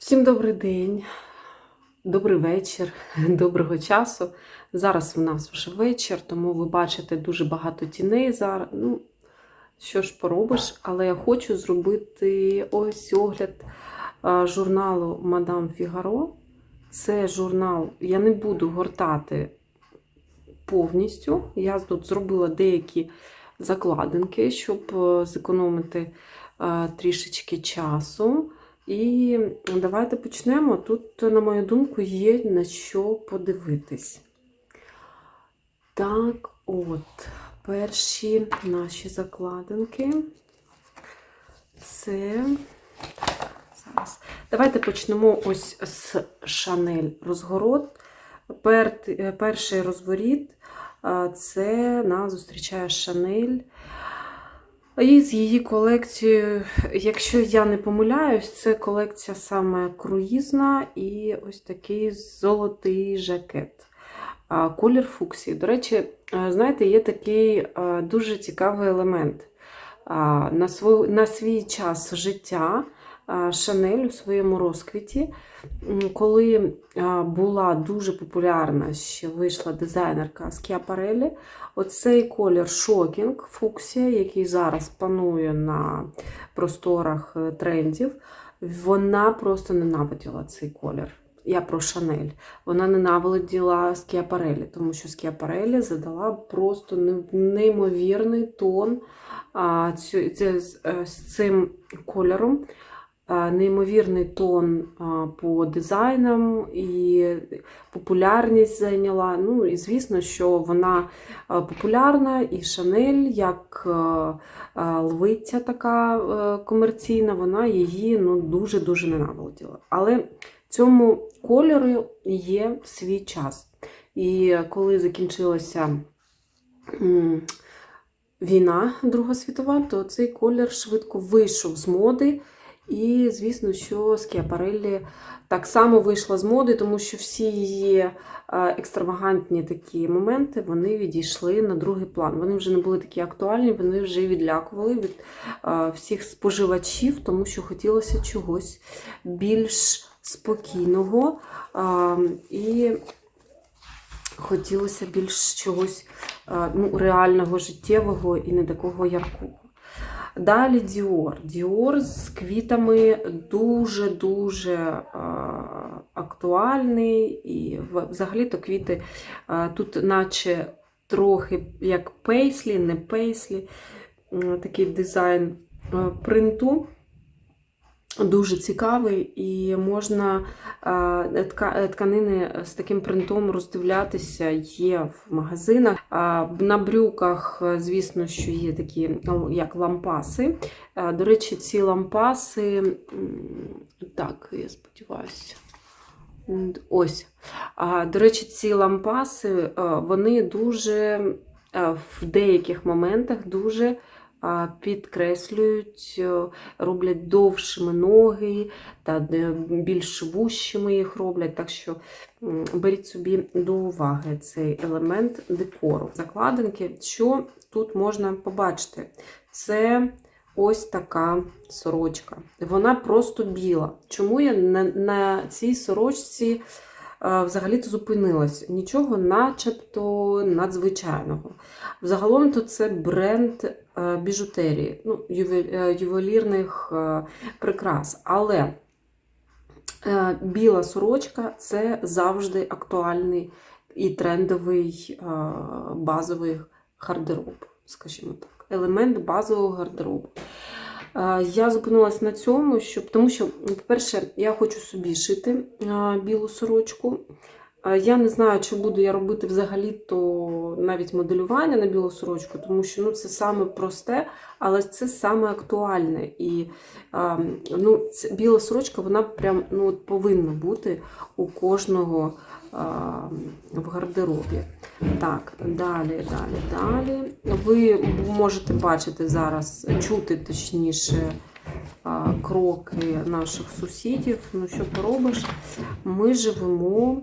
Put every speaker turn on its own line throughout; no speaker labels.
Всім добрий день, добрий вечір, доброго часу. Зараз в нас вже вечір, тому ви бачите дуже багато тіней зараз. Ну, що ж поробиш, але я хочу зробити ось огляд журналу Мадам Фігаро. Це журнал, я не буду гортати повністю. Я тут зробила деякі закладинки, щоб е, зекономити е, трішечки часу. І давайте почнемо. Тут, на мою думку, є на що подивитись. Так, от, перші наші закладинки. Це. Зараз. Давайте почнемо ось з Шанель розгород. Пер, перший розворіт це нас зустрічає Шанель. І з її колекцією, якщо я не помиляюсь, це колекція саме круїзна і ось такий золотий жакет. Колір фуксії. До речі, е, знаєте, є такий е, дуже цікавий елемент. На свій, час життя Шанель у своєму розквіті, коли була дуже популярна, ще вийшла дизайнерка Скіапарелі, Оцей колір шокінг фуксія, який зараз панує на просторах е, трендів, вона просто ненавиділа цей колір. Я про Шанель. Вона ненавиділа Скіапарелі, тому що Скіапарелі задала просто неймовірний тон е, з цим кольором. А, Неймовірний тон по дизайнам і популярність зайняла. Ну і звісно, що вона е, популярна, і Шанель, як е, е, львиця така е, комерційна, вона її ну, дуже-дуже ненавиділа. Але цьому кольору є свій час. І коли закінчилася війна Друга світова, то цей колір швидко вийшов з моди. І, звісно, що Скіапареллі так само вийшла з моди, тому що всі її е, екстравагантні такі моменти вони відійшли на другий план. Вони вже не були такі актуальні, вони вже відлякували від е, всіх споживачів, тому що хотілося чогось більш спокійного е, і хотілося більш чогось ну, реального, життєвого і не такого яркого. Далі Діор. Діор з квітами дуже-дуже актуальний. І взагалі-то квіти тут, наче трохи як пейслі, не пейслі, такий дизайн принту. Дуже цікавий, і можна е, тка- тканини з таким принтом роздивлятися є в магазинах. На брюках, звісно, що є такі ну, як лампаси. Е, До речі, ці лампаси, так, я сподіваюся. Ось. До речі, ці лампаси, е, вони дуже в деяких моментах дуже підкреслюють, е, роблять довшими ноги та більш вущими їх роблять. Так що беріть собі до уваги цей елемент декору. Закладинки, що тут можна побачити? Це ось така сорочка. Вона просто біла. Чому я на, цій сорочці е, взагалі-то зупинилась? Нічого начебто надзвичайного. Взагалом то це бренд е, біжутерії, ну, е, ювелірних е, прикрас. Але е, біла сорочка це завжди актуальний і трендовий е, базовий гардероб, скажімо так, елемент базового гардеробу. Я зупинилась на цьому, щоб, тому що, по-перше, я хочу собі шити білу сорочку. Я не знаю, чи буду я робити взагалі-то навіть моделювання на білу сорочку, тому що ну, це саме просте, але це саме актуальне. І ну, біла сорочка вона прям ну, повинна бути у кожного в гардеробі. Так, далі, далі, далі. Ви можете бачити зараз, чути точніше. Кроки наших сусідів. Ну, що поробиш? Ми живемо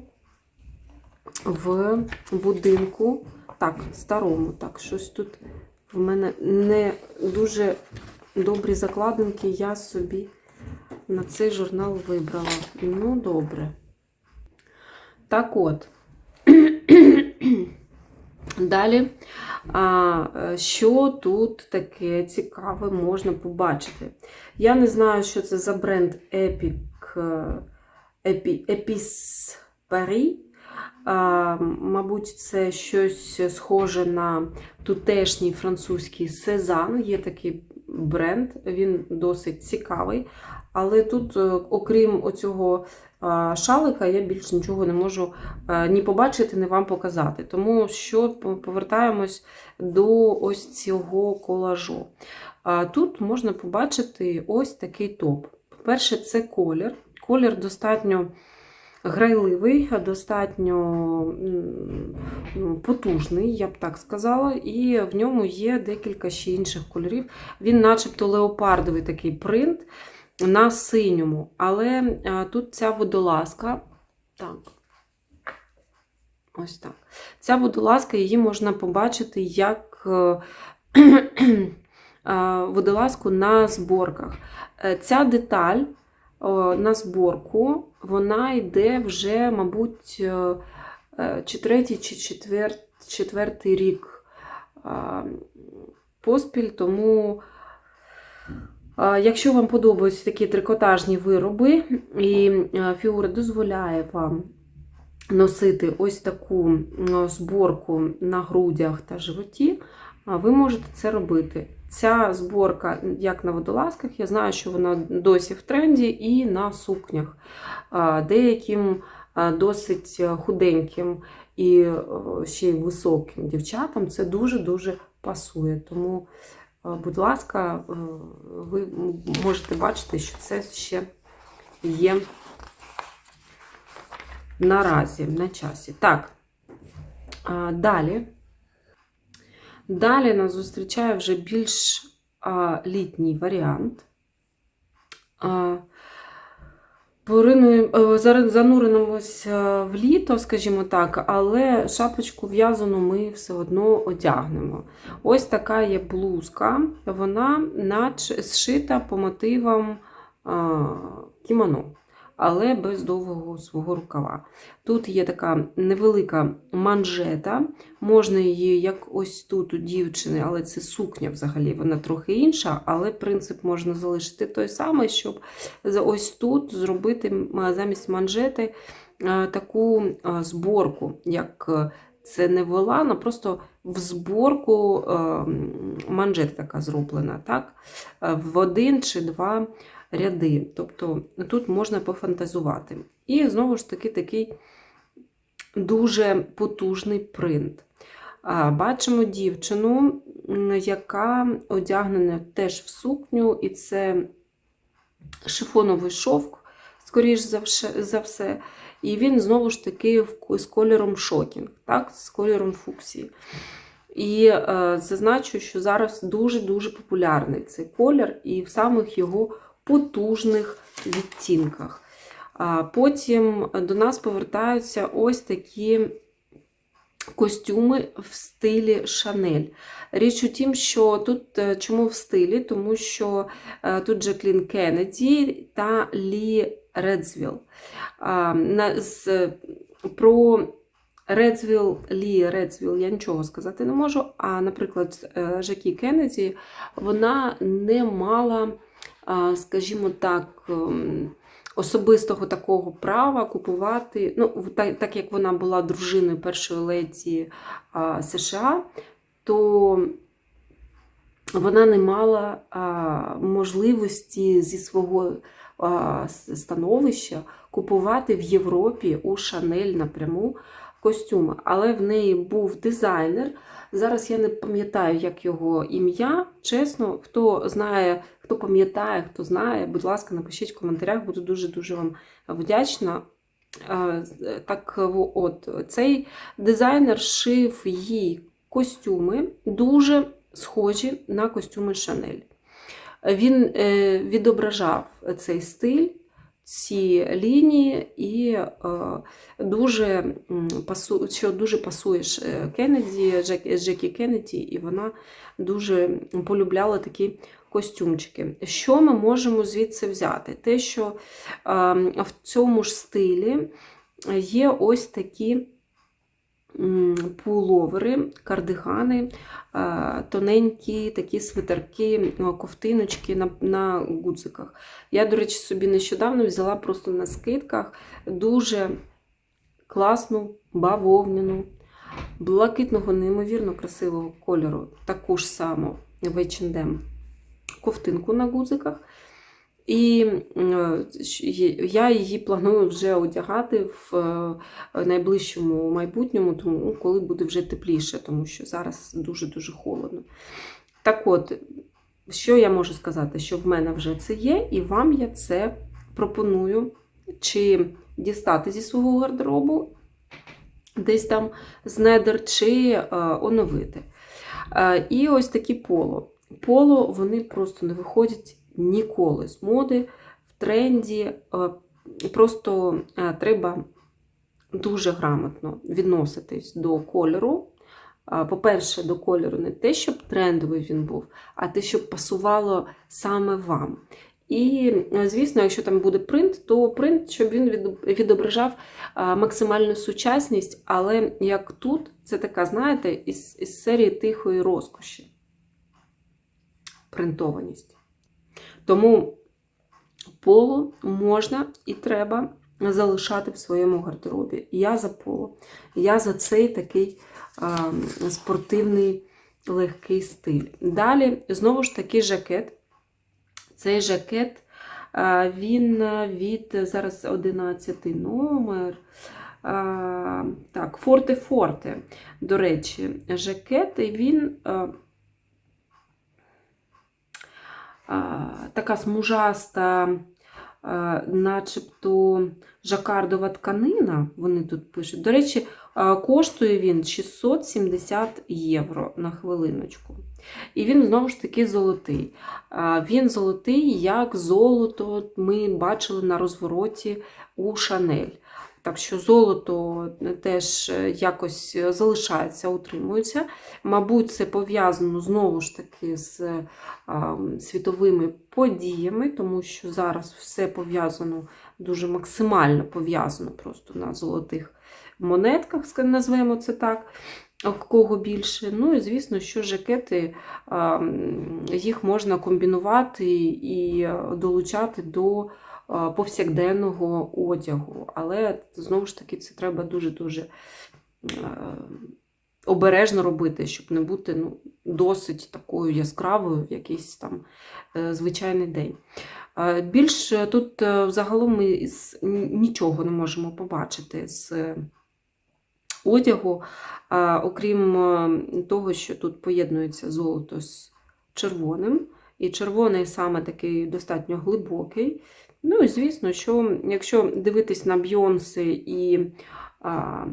в будинку, так, старому, так, щось тут в мене не дуже добрі закладинки, я собі на цей журнал вибрала. Ну, добре. Так от. Далі, а, е, що тут таке цікаве можна побачити? Я не знаю, що це за бренд Epic е, Epi, Epis Paris. А, мабуть, це щось схоже на тутешній французький сезан. Є такий бренд, він досить цікавий. Але тут, е, окрім оцього шалика, я більше нічого не можу е, ні побачити, ні вам показати. Тому що повертаємось до ось цього колажу. Тут можна побачити ось такий топ. По-перше, це колір. Колір достатньо грайливий, достатньо ну, потужний, я б так сказала, і в ньому є декілька ще інших кольорів. Він, начебто, леопардовий такий принт на синьому. Але тут ця водолазка. Так. Ось так. Ця водолазка, її можна побачити як е, водолазку на зборках. Е, Ця деталь на зборку, вона йде вже, мабуть, е, чи третій, чи четвер, четвертий рік поспіль, тому. Якщо вам подобаються такі трикотажні вироби, і фігура дозволяє вам носити ось таку зборку на грудях та животі, ви можете це робити. Ця зборка, як на водолазках, я знаю, що вона досі в тренді, і на сукнях. Деяким досить худеньким і ще й високим дівчатам це дуже-дуже пасує. Тому Будь ласка, е, ви можете бачити, що це ще є наразі на часі. Так, е, далі. Далі нас зустрічає вже більш літній варіант. Поринуємо, зараз зануримося в літо, скажімо так, але шапочку в'язану ми все одно одягнемо. Ось така є блузка, вона наче зшита по мотивам кімоно, але без довгого свого рукава. Тут є така невелика манжета, можна її, як ось тут у дівчини, але це сукня взагалі, вона трохи інша, але принцип можна залишити той самий, щоб ось тут зробити замість манжети таку зборку, як це не волана, просто в зборку манжета така зроблена, так? в один чи два ряди. Тобто тут можна пофантазувати. І знову ж таки такий дуже потужний принт. Бачимо дівчину, яка одягнена теж в сукню, і це шифоновий шовк, скоріш за все. І він знову ж таки з кольором шокінг, так, з кольором фуксії. І е, зазначу, що зараз дуже-дуже популярний цей колір, і в самих його потужних відтінках. Потім до нас повертаються ось такі костюми в стилі Шанель. Річ у тім, що тут е, чому в стилі? Тому що е, тут Джаклін Кеннеді та Лі Редзвіл. Про Редзвіл, Лі Редзвіл я нічого сказати не можу. А, наприклад, е, Жакі Кеннеді вона не мала, скажімо так, ем, особистого такого права купувати, ну, так, як вона була дружиною першої леді США, то вона не мала можливості зі свого а, становища купувати в Європі у Шанель напряму костюми. Але в неї був дизайнер. Зараз я не пам'ятаю, як його ім'я. Чесно, хто знає, хто пам'ятає, хто знає, будь ласка, напишіть в коментарях, буду дуже-дуже вам вдячна. Так, от, Цей дизайнер шив їй костюми, дуже схожі на костюми Шанель. Він е, відображав цей стиль, ці лінії і е, дуже що дуже пасує е, Кеннеді, Джекі Кеннеді, і вона дуже полюбляла такі костюмчики. Що ми можемо звідси взяти? Те, що е, в цьому ж стилі є ось такі пуловери, кардигани, е, тоненькі такі свитерки, ковтиночки на, на гудзиках. Я, до речі, собі нещодавно взяла просто на скидках дуже класну бавовняну, блакитного, неймовірно красивого кольору, таку ж саму H&M ковтинку на гудзиках. І е, я її планую вже одягати в е, найближчому майбутньому, тому коли буде вже тепліше, тому що зараз дуже-дуже холодно. Так от, що я можу сказати? Що в мене вже це є, і вам я це пропоную чи дістати зі свого гардеробу, десь там з недер, чи е, оновити. І ось такі поло. Поло вони просто не виходять ніколи з моди, в тренді. Е, Просто е, треба дуже грамотно відноситись до кольору. Е, По-перше, до кольору не те, щоб трендовий він був, а те, щоб пасувало саме вам. І, звісно, якщо там буде принт, то принт, щоб він відображав максимальну сучасність, але як тут, це така, знаєте, із, із серії тихої розкоші. Принтованість. Тому поло можна і треба залишати в своєму гардеробі. Я за поло. Я за цей такий а, спортивний легкий стиль. Далі, знову ж таки, жакет. Цей жакет, а, він від зараз 11 номер. А, Так, Форте Форте. До речі, жакет, і він. а, а, така смужаста, начебто жакардова тканина, вони тут пишуть. До речі, коштує він 670 євро на хвилиночку. І він знову ж таки золотий. Він золотий, як золото ми бачили на розвороті у Шанель. Так що золото теж якось залишається, утримується. Мабуть, це пов'язано знову ж таки з світовими подіями, тому що зараз все пов'язано дуже максимально пов'язано просто на золотих монетках, називаємо це так. Кого більше. Ну і звісно, що жакети їх можна комбінувати і долучати до повсякденного одягу. Але знову ж таки це треба дуже-дуже обережно робити, щоб не бути ну, досить такою яскравою в якийсь там е, звичайний день. Більш тут е, взагалом ми нічого не можемо побачити з одягу, окрім е, того, що тут поєднується золото з червоним. І червоний саме такий достатньо глибокий. Ну і звісно, що якщо дивитись на Бйонси і а,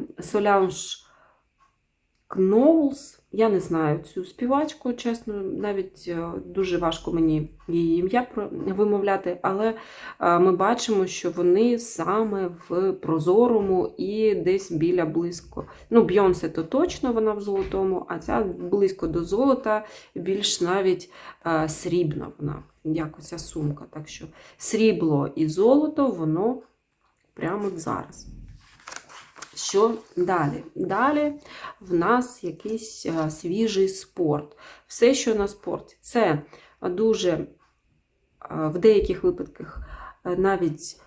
Knowles, я не знаю цю співачку, чесно, навіть е, дуже важко мені її ім'я вимовляти, але е, ми бачимо, що вони саме в прозорому і десь біля близько. Ну, Бйонсе то точно вона в золотому, а ця близько до золота, більш навіть е, срібна вона, як оця сумка. Так що срібло і золото, воно прямо зараз. Що далі? Далі в нас якийсь а, свіжий спорт. Все, що на спорті, це дуже а, в деяких випадках а, навіть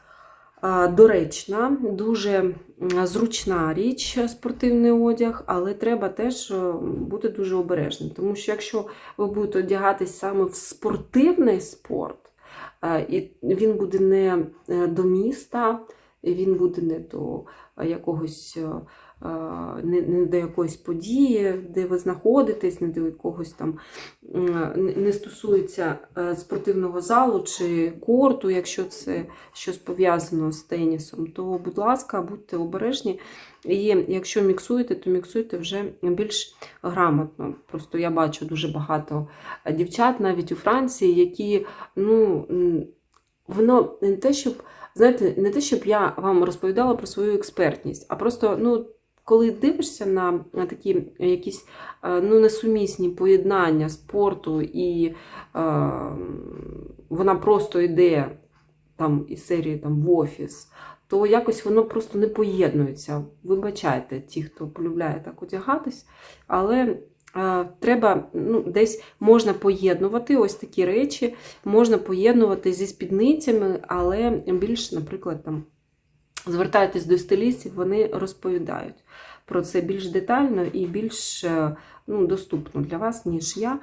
доречна, дуже зручна річ спортивний одяг, але треба теж е, бути дуже обережним. Тому що якщо ви будете одягатись саме в спортивний спорт, е, і він буде не е, до міста, він буде не до якогось. Не, не до якоїсь події, де ви знаходитесь, не до якогось там не- стосується е, спортивного залу чи корту, якщо це щось пов'язано з тенісом, то, будь ласка, будьте обережні. І якщо міксуєте, то міксуйте вже більш грамотно. Просто я бачу дуже багато дівчат навіть у Франції, які ну, воно не те, щоб знаєте, не те, щоб я вам розповідала про свою експертність, а просто, ну, коли дивишся на, такі якісь е, ну, несумісні поєднання спорту, і е, вона просто йде там із серії там, в офіс, то якось воно просто не поєднується. Вибачайте, ті, хто полюбляє так одягатись, але е, треба ну, десь можна поєднувати ось такі речі, можна поєднувати зі спідницями, але більш, наприклад, там. Звертайтесь до стилістів, вони розповідають про це більш детально і більш е, ну, доступно для вас, ніж я.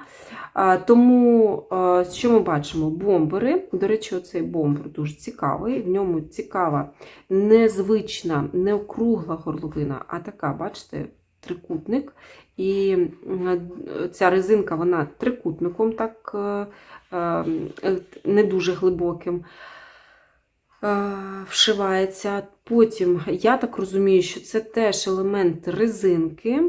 Тому, е, що ми бачимо? Бомбери. До речі, оцей бомбер дуже цікавий. В ньому цікава, незвична, не округла горловина, а така, бачите, трикутник. І ця резинка, вона трикутником, так е, е, не дуже глибоким. е, Вшивається. Потім, я так розумію, що це теж елемент резинки.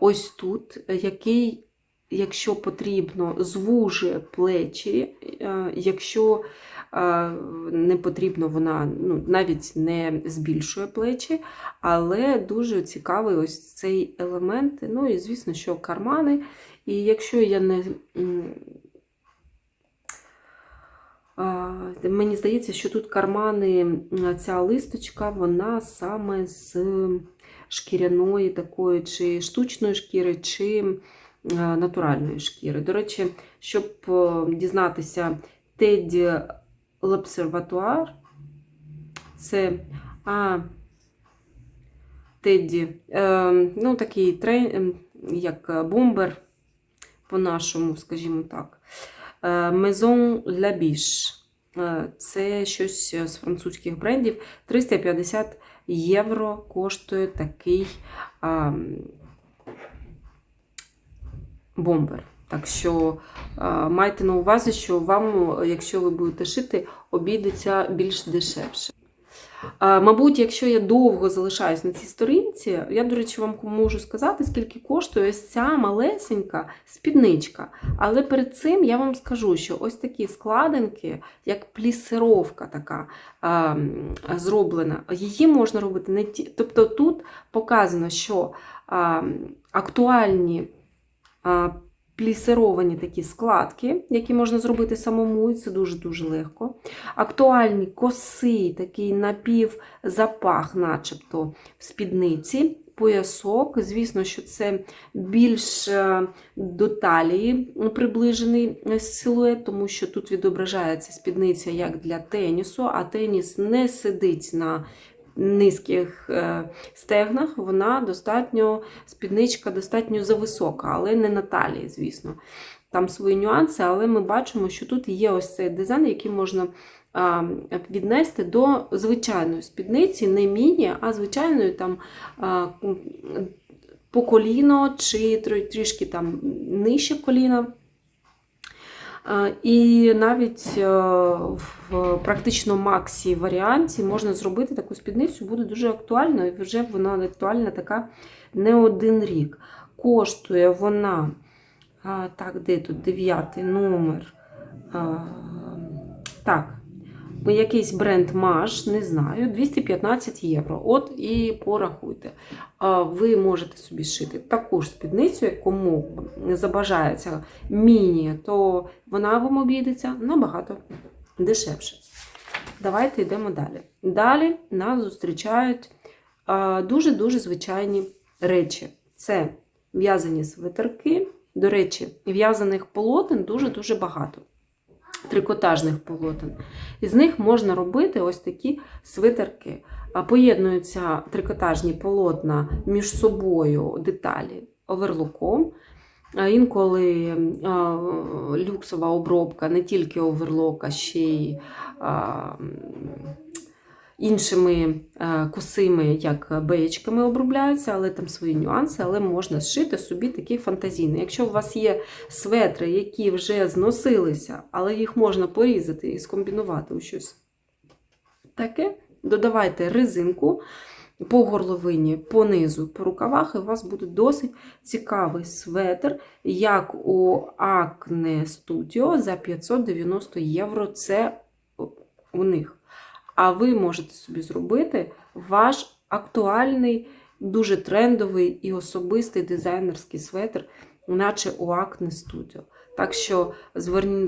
Ось тут, який, якщо потрібно, звужує плечі, е, якщо е, не потрібно, вона ну, навіть не збільшує плечі, але дуже цікавий ось цей елемент. Ну і звісно, що кармани. І якщо я не. Мені здається, що тут кармани, ця листочка, вона саме з шкіряної такої, чи штучної шкіри, чи е, натуральної шкіри. До речі, щоб е, дізнатися Теді L'Observatoire, це а, Теді, е, ну, такий трен, як бомбер, по-нашому, скажімо так. Е, Maison La Biche. Е, Це щось з французьких брендів. 350 євро коштує такий бомбер. Так що майте на увазі, що вам, якщо ви будете шити, обійдеться більш дешевше. Мабуть, якщо я довго залишаюсь на цій сторінці, я, до речі, вам можу сказати, скільки коштує ось ця малесенька спідничка. Але перед цим я вам скажу, що ось такі складинки, як плісировка така зроблена, її можна робити не ті. Тобто тут показано, що актуальні. Плісировані такі складки, які можна зробити самому, і це дуже-дуже легко. Актуальні коси, такий напівзапах, начебто в спідниці, поясок. Звісно, що це більш е, до талії приближений силует, тому що тут відображається спідниця як для тенісу, а теніс не сидить на низьких е, стегнах, вона достатньо, спідничка достатньо зависока, але не на талії, звісно. Там свої нюанси, але ми бачимо, що тут є ось цей дизайн, який можна віднести до звичайної спідниці, не міні, а звичайної там по коліно чи трішки там нижче коліна. І навіть е, в практично максі варіанті можна зробити таку спідницю, буде дуже актуально, і вже вона актуальна така не один рік. Коштує вона, так, де тут дев'ятий номер? Так, якийсь бренд Маж, не знаю, 215 євро. От і порахуйте. Ви можете собі шити таку ж спідницю, кому забажається міні, то вона вам обійдеться набагато дешевше. Давайте йдемо далі. Далі нас зустрічають дуже-дуже звичайні речі. Це в'язані свитерки. До речі, в'язаних полотен дуже-дуже багато. Трикотажних полотен. Із них можна робити ось такі свитерки. Поєднуються трикотажні полотна між собою деталі оверлоком. Інколи люксова обробка не тільки оверлока, ще й іншими а, косими, як беєчками обробляються, але там свої нюанси, але можна зшити собі такий фантазійний. Якщо у вас є светри, які вже зносилися, але їх можна порізати і скомбінувати у щось таке, додавайте резинку по горловині, по низу, по рукавах, і у вас буде досить цікавий светр, як у Acne Studio за 590 євро. Це у них. А ви можете собі зробити ваш актуальний, дуже трендовий і особистий дизайнерський светр, наче у Acne Studio. Так що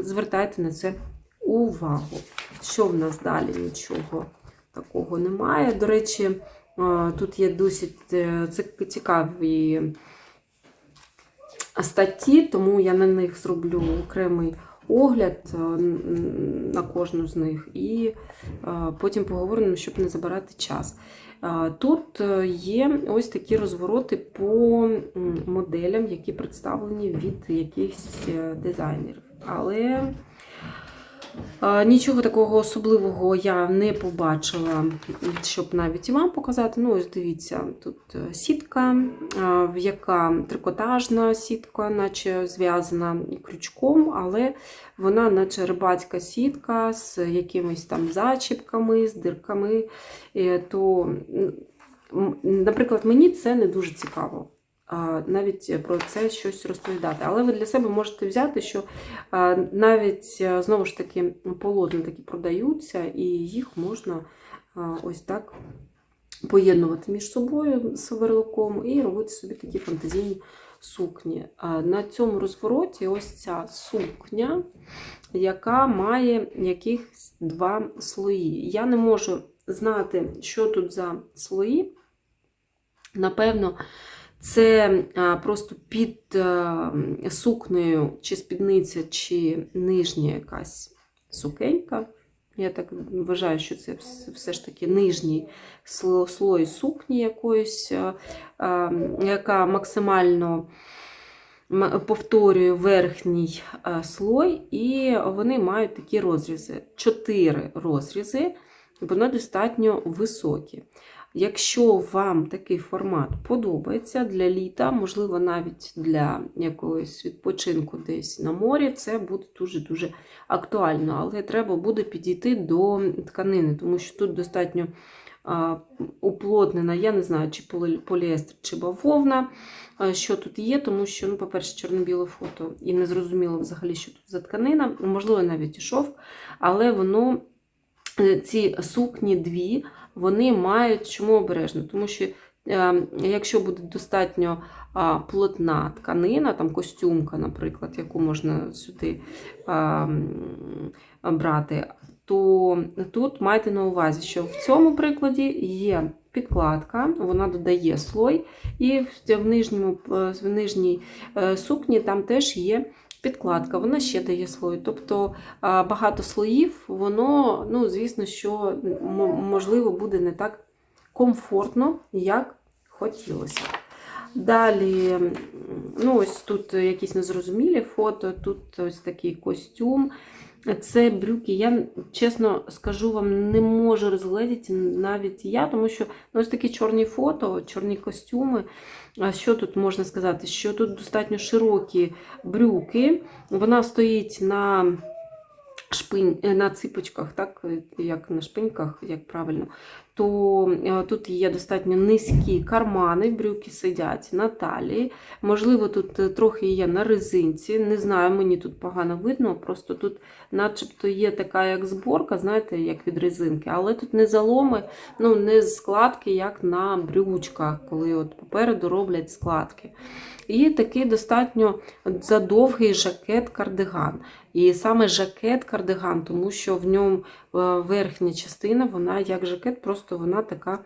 звертайте на це увагу. Що в нас далі? Нічого такого немає. До речі, е, тут є досить е, цікаві статті, тому я на них зроблю окремий огляд е, на кожну з них і е, потім поговоримо, щоб не забирати час. Е, Тут є ось такі розвороти по моделям, які представлені від якихось дизайнерів. Але нічого такого особливого я не побачила, щоб навіть і вам показати. Ну, ось дивіться, тут е, сітка, е, яка трикотажна сітка, наче зв'язана крючком, але вона, наче рибацька сітка з якимись там зачіпками, з дирками. Е, То, наприклад, мені це не дуже цікаво. Навіть про це щось розповідати. Але ви для себе можете взяти, що навіть знову ж таки полотна такі продаються, і їх можна ось так поєднувати між собою з верликом і робити собі такі фантазійні сукні. На цьому розвороті ось ця сукня, яка має якихось два слої. Я не можу знати, що тут за слої. Напевно, це просто під а, сукнею, чи спідниця, чи нижня якась сукенька. Я так вважаю, що це все ж таки нижній слой сукні якоїсь, а, а, яка максимально повторює верхній слой, і вони мають такі розрізи. Чотири розрізи, вони достатньо високі. Якщо вам такий формат подобається для літа, можливо, навіть для якогось відпочинку десь на морі, це буде дуже-дуже актуально. Але треба буде підійти до тканини, тому що тут достатньо уплотнена, я не знаю, чи полі- поліестер, чи бавовна, що тут є, тому що, ну, по-перше, чорно-біле фото, і не зрозуміло взагалі, що тут за тканина, можливо, навіть і шовк, але воно, ці сукні дві, вони мають чому обережно, тому що е, якщо буде достатньо плотна тканина, там костюмка, наприклад, яку можна сюди брати, то тут майте на увазі, що в цьому прикладі є підкладка, вона додає слой, і в, нижньому, е, в нижній е, сукні там теж є. Підкладка, вона ще дає слой. Тобто багато слоїв, воно, ну, звісно, що можливо буде не так комфортно, як хотілося. Далі, ну, ось тут якісь незрозумілі фото, тут ось такий костюм. Це брюки. Я чесно скажу вам, не можу розгледіти навіть я, тому що ну, ось такі чорні фото, чорні костюми. А що тут можна сказати? Що тут достатньо широкі брюки. Вона стоїть на шпинь, на ципочках, так, як на шпиньках, як правильно, то е, тут є достатньо низькі кармани, брюки сидять на талії. Можливо, тут е, трохи є на резинці. Не знаю, мені тут погано видно. Просто тут, начебто, є така як зборка, знаєте, як від резинки, але тут не заломи, ну не складки, як на брючках, коли от попереду роблять складки. І такий достатньо задовгий жакет-кардиган. І саме жакет-кардиган, тому що в ньому е, верхня частина, вона як жакет, просто вона така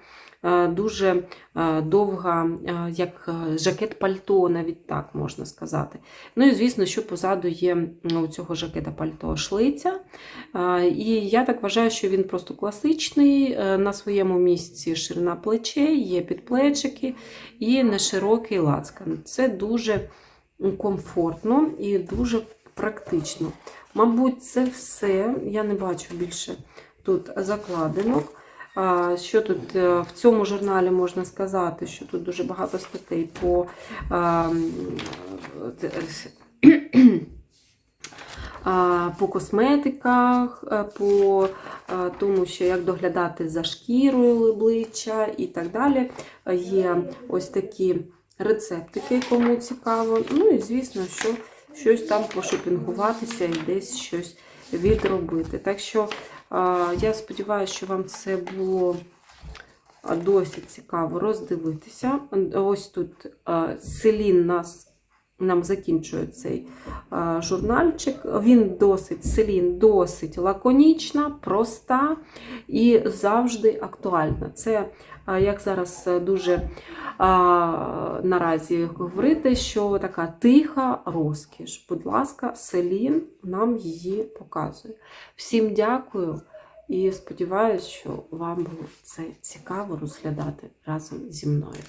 дуже е, довга, е, як е, жакет-пальто, навіть так можна сказати. Ну і звісно, що позаду є у цього жакета-пальто шлиця. Е, І я так вважаю, що він просто класичний. е, На своєму місці ширина плечей, є підплечики і неширокий лацкан. Це дуже комфортно і дуже практично. Мабуть, це все. Я не бачу більше тут закладинок. Що тут е, в цьому журналі можна сказати, що тут дуже багато статей по по косметиках, е, по е, тому, що як доглядати за шкірою обличчя і так далі. Є ось такі рецептики, кому цікаво. Ну і звісно, що щось там пошопінгуватися і десь щось відробити. Так що Я сподіваюся, що вам це було досить цікаво роздивитися. Ось тут Селін нас, нам закінчує цей журнальчик. Він досить Селін, досить лаконічна, проста і завжди актуальна. Це, як зараз е, дуже а, наразі говорити, що така тиха розкіш. Будь ласка, Селін нам її показує. Всім дякую і сподіваюся, що вам було це цікаво розглядати разом зі мною.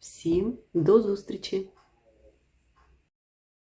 Всім до зустрічі!